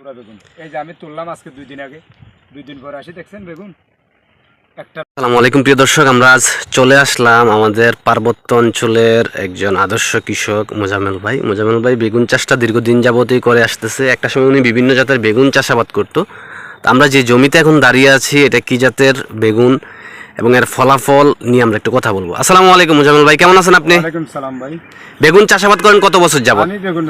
পুরা বেগুন। এই যে আমি তুললাম আজকে দুই দিন আগে। দুই দিন পরে আসি দেখছেন বেগুন? আসসালামু আলাইকুম প্রিয় দর্শক আমরা আজ চলে আসলাম আমাদের পার্বত্য অঞ্চলের একজন আদর্শ কৃষক মোজামেল ভাই। মোজামেল ভাই বেগুন চাষটা দীর্ঘদিন যাবতই করে আসতেছে। একটা সময় উনি বিভিন্ন জাতের বেগুন চাষাবাদ করতো। তো আমরা যে জমিতে এখন দাঁড়িয়ে আছি এটা কি জাতের বেগুন? এবং এর ফলাফল নিয়ে আমরা একটু কথা বলব। আসসালামু আলাইকুম মোজামেল ভাই কেমন আছেন আপনি? সালাম ভাই। বেগুন চাষাবাদ করেন কত বছর যাবত আমি বেগুন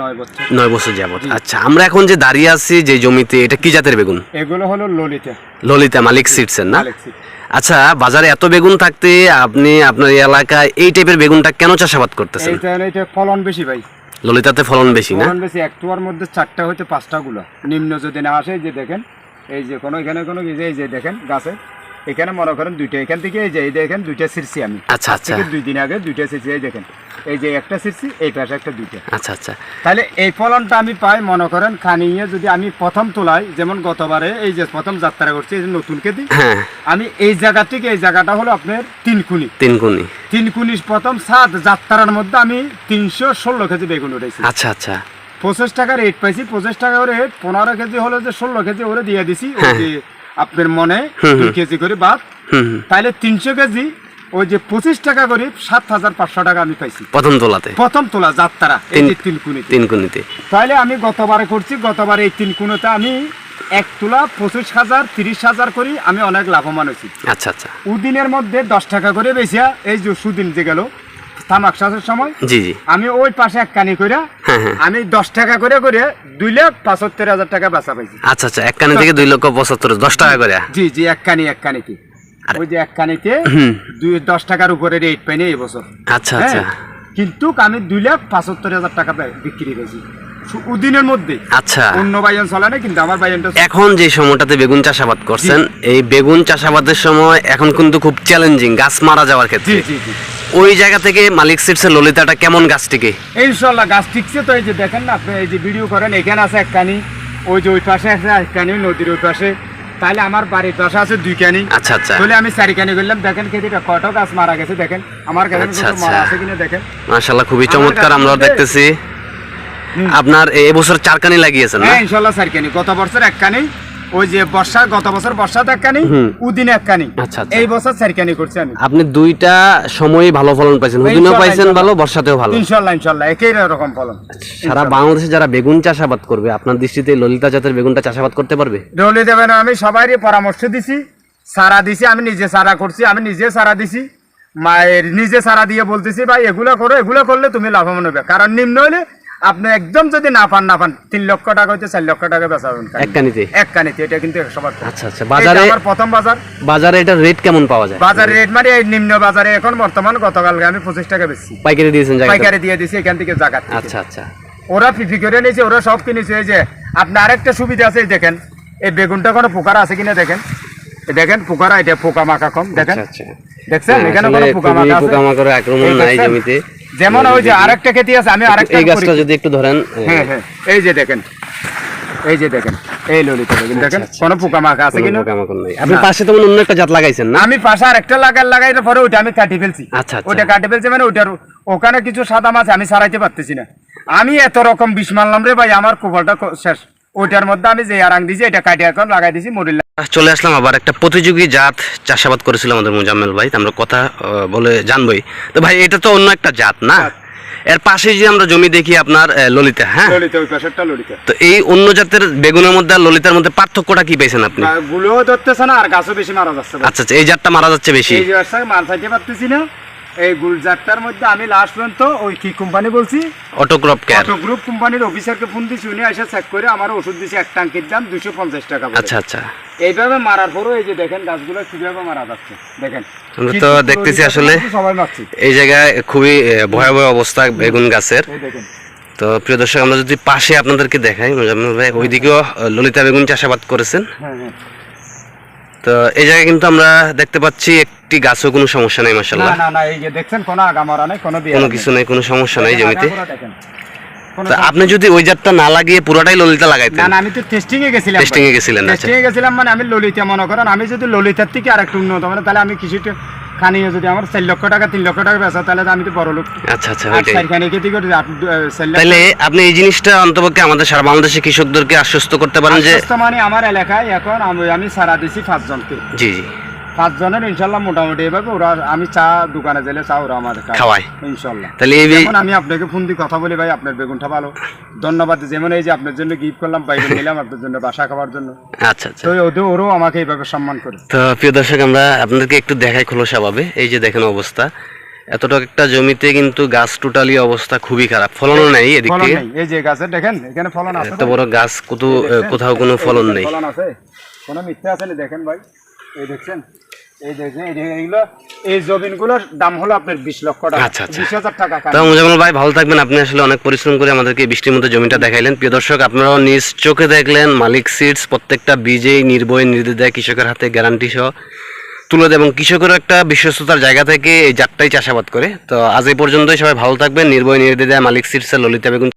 নয় বছর। নয় বছর যাবত আচ্ছা আমরা এখন যে দাঁড়িয়ে আছি যে জমিতে এটা কি জাতের বেগুন? এগুলো হলো ললিতা। ললিতা মালিক সিটসের না? আচ্ছা বাজারে এত বেগুন থাকতে আপনি আপনার এলাকায় এই টাইপের বেগুনটা কেন চাষাবাদ করতেছেন? এইটা এটা ফলন বেশি ভাই। ললিতাতে ফলন বেশি না? ফলন বেশি এক টুয়ার মধ্যে চারটা হইতে পাঁচটা গুলো। নিম্ন যদি না আসে যে দেখেন এই যে কোনো এখানে কোনো এই যে দেখেন গাছে। এখানে মনে করেন দুইটা এখান থেকে এই যে এই দেখেন দুইটা সিরছি আমি। আচ্ছা আচ্ছা। দুই দিন আগে দুইটা সিরছি এই দেখেন। এই যে একটা সিরছি এই পাশে একটা দুইটা। আচ্ছা আচ্ছা। তাহলে এই ফলনটা আমি পাই মনে করেন খানিয়ে যদি আমি প্রথম তোলাই যেমন গতবারে এই যে প্রথম যাত্রা করছি এই যে নতুন কেদি হ্যাঁ। আমি এই জায়গা থেকে এই জায়গাটা হলো আপনার তিন কুনি। তিন গুণি তিন কুনি প্রথম সাত যাত্রার মধ্যে আমি তিনশো ষোলো কেজি বেগুন উঠেছি। আচ্ছা আচ্ছা। পঁচিশ টাকা রেট পাইছি পঁচিশ টাকা রেট পনেরো কেজি হলো যে ষোলো কেজি ওরে দিয়ে দিছি আপনার মনে দুই কেজি করে বাদ। তাহলে তিনশো কেজি ওই যে পঁচিশ টাকা করে সাত হাজার পাঁচশো টাকা আমি পাইছি। প্রথম তোলাতে? প্রথম তোলা যাত্রা এই তিন- কুনিতে। তাহলে আমি গতবারে করছি গতবারে এই তিন কুনোতে আমি এক তোলা পঁচিশ হাজার তিরিশ হাজার করি আমি অনেক লাভবান হয়েছি। আচ্ছা আচ্ছা। উদিনের মধ্যে দশ টাকা করে বেশিয়া এই যে সুদিন যে গেল তামাক চাষের সময় জি জি। আমি ওই পাশে এক কানি করে হ্যাঁ হ্যাঁ। আমি দশ টাকা করে করে দুই লাখ পঁচাত্তর হাজার টাকা বাঁচা পাইছি। আচ্ছা আচ্ছা এক কানি থেকে দুই লক্ষ পঁচাত্তর দশ টাকা করে? জি জি এক কানি এক কানি আর- ওই যে এক কানিতে দুই দশ টাকার উপরে রেট পাইনি এই বছর। আচ্ছা আচ্ছা। হ্যাঁ কিন্তু আমি দুই লাখ পঁচাত্তর হাজার টাকা বিক্রি করেছি। উদিনের মধ্যে। আচ্ছা। অন্য বাইন চলে না কিন্তু আমার বাইনটা এখন যে সময়টাতে বেগুন চাষাবাদ করছেন এই বেগুন চাষাবাদের সময় এখন কিন্তু খুব চ্যালেঞ্জিং গাছ মারা যাওয়ার ক্ষেত্রে। ওই জায়গা থেকে মালিক সিটসের ললিতাটা কেমন ইনশাল্লাহ গাছ ঠিকছে তো এই যে দেখেন না আপনি এই যে ভিডিও করেন এখানে আছে এক কানি ওই যে ওই পাশে আছে এক কানি নদীর ওই পাশে। তাহলে আমার বাড়ির পাশে আছে দুই কানি আচ্ছা আচ্ছা। বলে আমি চারি কানি করলাম দেখেন খেতে কত গাছ মারা গেছে দেখেন। আমার কাছে আচ্ছা, মারা আচ্ছা। আছে কিনা দেখেন। মাশাল্লাহ খুবই চমৎকার আমরা দেখতেছি। আপনার এবছর চারকানি লাগিয়েছেন হ্যাঁ ইনশাল্লাহ চারি কানি গত বছর এক কানি ওই যে বর্ষা গত বছর বর্ষাতে এক কানি উদিন এক কানি আচ্ছা, আচ্ছা। এই বছর চারি কানি করছি আমি। আপনি দুইটা সময়ই ভালো ফলন পাইছেন ইনশাল্লাহ, পাইছেন ভালো বর্ষাতেও ভালো। ইনশাল্লাহ ইনশাল্লাহ একই রকম ফলন। সারা বাংলাদেশে যারা বেগুন চাষাবাদ করবে আপনার দৃষ্টিতে ললিতা জাতের বেগুনটা চাষাবাদ করতে পারবে? রলি দেবেন আমি সবারই পরামর্শ দিছি সারা দিছি আমি নিজে সারা করছি আমি নিজে সারা দিছি। মায়ের নিজে সারা দিয়ে বলতেছি ভাই এগুলো করো এগুলো করলে তুমি লাভবান হবে। কারণ নিম্ন হলে আপনি একদম যদি না পান না পান তিন লক্ষ টাকা হইতে চার লক্ষ টাকা বেচাবেন এক কানিতে এক কানিতে এটা কিন্তু একশো বার আচ্ছা আচ্ছা। বাজারে আমার প্রথম বাজার। বাজারে এটার রেট কেমন পাওয়া যায়? বাজারে রেট মানে এই নিম্ন বাজারে এখন বর্তমান গতকালকে আমি পঁচিশ টাকা বেচছি। পাইকারি দিয়েছেন পাইকারি দিয়ে দিছি এখান থেকে জায়গা আচ্ছা আচ্ছা। ওরা ফিফি করে নিয়েছে ওরা সব কিনেছে। এই যে আপনার আরেকটা সুবিধা আছে দেখেন এই বেগুনটা কোনো পোকার আছে কিনা দেখেন? এই দেখেন পোকারা এটা পোকা মাকা কম দেখেন। আচ্ছা দেখছেন? হ্যাঁ, এখানে কোনো পোকা মাকা আছে? পোকামাকড়ের আক্রমণ নাই জমিতে। যেমন ওই যে আরেকটা খেতে আছে আমি আরেকটা এই গাছটা যদি একটু ধরেন হ্যাঁ হ্যাঁ। এই যে দেখেন এই যে দেখেন এই ললিতা দেখেন দেখেন আচ্ছা, কোনো পোকা মাকা আছে কোনো? পোকামাকড় নাই। আপনি পাশে তো অন্য একটা জাত লাগাইছেন না? আমি পাশে আরেকটা লাগাই লাগাই পরে ওটা আমি কাটি ফেলছি। আচ্ছা, আচ্ছা। ওইটা কাটি ফেলছি মানে ওইটার ওখানে কিছু সাদা মাছ আমি সারাইতে পারতেছি না। আমি এত রকম বিষ মারলাম রে ভাই আমার কোপালটা শেষ। ওইটার মধ্যে আমি যে আরাং দিছি এটা কাটি এখন লাগাই দিছি মরিল চলে আসলাম আবার একটা প্রতিযোগী জাত চাষাবাদ করেছিল আমাদের মোজাম্মেল ভাই আমরা কথা বলে জানবই। তো ভাই এটা তো অন্য একটা জাত না? এর পাশে যদি আমরা জমি দেখি আপনার ললিতা হ্যাঁ? ললিতা ওই পাশেরটা ললিতা। তো এই অন্য জাতের বেগুনের মধ্যে আর ললিতার মধ্যে পার্থক্যটা কি পেয়েছেন আপনি? গুলো ধরতেছে না আর গাছও বেশি মারা যাচ্ছে। আচ্ছা আচ্ছা এই জাতটা মারা যাচ্ছে বেশি। এই যে ব্যবসায় মাল খাইতে পারতেছি না। এই গুলজারটার মধ্যে আমি লাস্ট পর্যন্ত ওই কি কোম্পানি বলছি? অটোক্রপ কেয়ার অটো গ্রুপ কোম্পানির অফিসারকে ফোন দিছি উনি এসে চেক করে আমার ওষুধ দিছে এক টাঙ্কির দাম দুশো পঞ্চাশ টাকা করে। আচ্ছা আচ্ছা। এইভাবে মারার পরও এই যে দেখেন গাছগুলো কীভাবে মারা যাচ্ছে দেখেন। আমরা তো দেখতেছি আসলে এই জায়গায় খুবই ভয়াবহ অবস্থা বেগুন গাছের। দেখেন। তো প্রিয় দর্শক আমরা যদি পাশে আপনাদেরকে দেখাই মোজাম্মেল ভাই ওইদিকেও ললিতা বেগুন চাষাবাদ করেছেন। হ্যাঁ হ্যাঁ। তো এই জায়গায় কিন্তু আমরা দেখতে পাচ্ছি একটি গাছও কোনো সমস্যা নাই মাসাল্লাহ না না এই যে দেখছেন কোনো আগা মারা নাই কোনো কোনো কিছু নাই। কোনো সমস্যা নাই জমিতে। তো আপনি যদি ওই জাতটা না লাগিয়ে পুরোটাই ললিতা লাগাইতেন? না আমি তো টেস্টিং এ গেছিলাম Testing এ গেছিলেন, আচ্ছা। টেস্টিং এ গেছিলাম মানে আমি ললিতা মনে করেন আমি যদি ললিতার থেকে আরেকটু উন্নত মানে তাহলে আমি কিছুটা খানিও যদি আমার চার লক্ষ টাকা তিন লক্ষ টাকা বেচা তাহলে আমি তো বড় লোক। আচ্ছা আচ্ছা তাহলে আপনি এই জিনিসটা অন্তপক্ষে আমাদের সারা বাংলাদেশের কৃষকদেরকে আশ্বস্ত করতে পারেন যে মানে আমার এলাকায় এখন আমি আমি সারা দিছি পাঁচজনকে। জি জি। পাঁচজনের ইনশাল্লাহ মোটামুটি এভাবে ওরা আমি চা দোকানে গেলে চা ওরা আমার খাওয়ায়। ইনশাল্লাহ। তাহলে এই আমি আপনাকে ফোন দিয়ে কথা বলি ভাই আপনার বেগুনটা ভালো। ধন্যবাদ যেমন এই যে আপনার জন্য গিফট করলাম বাইরে নিলাম আপনার জন্য বাসা খাওয়ার জন্য। আচ্ছা আচ্ছা। তো ওদের ওরও আমাকে এইভাবে সম্মান করে। তো প্রিয় দর্শক আমরা আপনাদেরকে একটু দেখাই এই যে দেখেন অবস্থা। এতটা একটা জমিতে কিন্তু গাছ টোটালি অবস্থা খুবই খারাপ। ফলনও নেই এদিক থেকে এই যে গাছে দেখেন এখানে ফলন আছে এত বড় গাছ কোথাও কোনো ফলন নেই। ফলন আছে। কোনো মিথ্যা আছে দেখেন ভাই। এই দেখছেন? এই দেখছেন এইগুলো এই জমিনগুলোর দাম হলো আপনার বিশ লক্ষ টাকা। আচ্ছা, আচ্ছা। বিশ হাজার টাকা তো মুজামুল ভাই ভালো থাকবেন। আপনি আসলে অনেক পরিশ্রম করে আমাদেরকে বৃষ্টির মধ্যে জমিটা দেখাইলেন। প্রিয় দর্শক আপনারাও নিজ চোখে দেখলেন মালিক সিডস প্রত্যেকটা বীজেই নির্ভয় নির্দ্বিধায় কৃষকের হাতে গ্যারান্টি সহ তুলে দেয় এবং কৃষকেরও একটা বিশ্বস্ততার জায়গা থেকে এই জাতটাই চাষাবাদ করে। তো আজ এই পর্যন্তই। সবাই ভালো থাকবেন। নির্ভয় নির্দ্বিধায় মালিক সিডসের ললিতা বেগুন